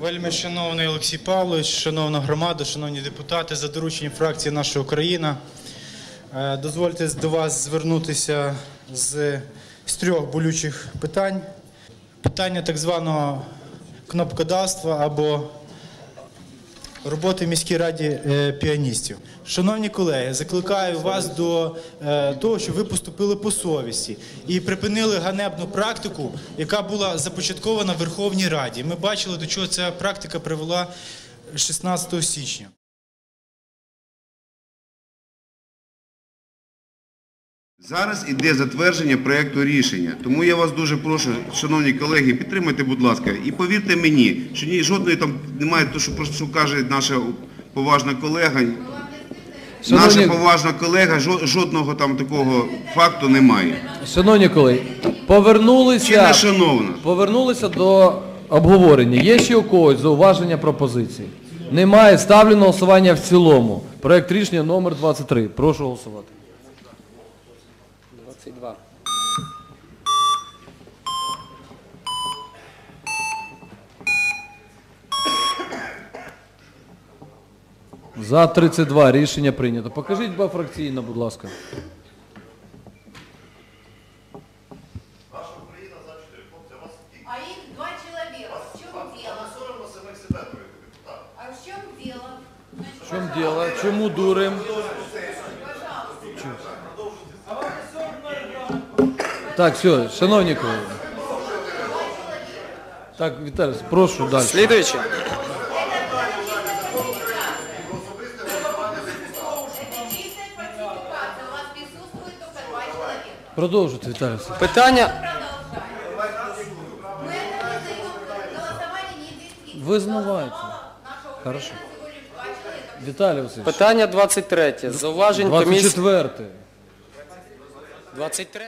Вельми шановний Олексій Павлович, шановна громада, шановні депутати, за дорученням фракції Наша Україна. е, Дозвольте до вас звернутися з, з трьох болючих питань. Питання так званого кнопкодавства або роботи в міській раді е, піаністів. Шановні колеги, закликаю вас до е, того, щоб ви поступили по совісті і припинили ганебну практику, яка була започаткована в Верховній Раді. Ми бачили, до чого ця практика привела 16 січня. Зараз іде затвердження проєкту рішення. Тому я вас дуже прошу, шановні колеги, підтримайте, будь ласка. І повірте мені, що ні жодної там немає, то, що просто що каже наша поважна колега. Наша поважна колега, жо- жодного там такого факту немає. шановні колеги, Чи не повернулися, шановна? повернулися до обговорення. Є ще у когось зауваження пропозиції? Немає. Ставлю на голосування в цілому. Проект рішення номер 23. Прошу голосувати. 22. За 32 рішення прийнято. Покажіть фракційно, будь ласка. А их два человека. В чем дело? А в чем дело? В чому діло? Чому дурим? Так, все, шановні колеги. Так, Віталій, прошу далі. Слідуючий. Это чистая фальсификация. У вас присутствует только два человека. Продовжуйте, Віталій. Питання, Продолжаем. Мы это не даем голосование не действительно. Визнавайте. Наша Хорошо. Украина всего лишь два человека. Віталій Васильович. питання 23. Зауважень комісії. 24. 23.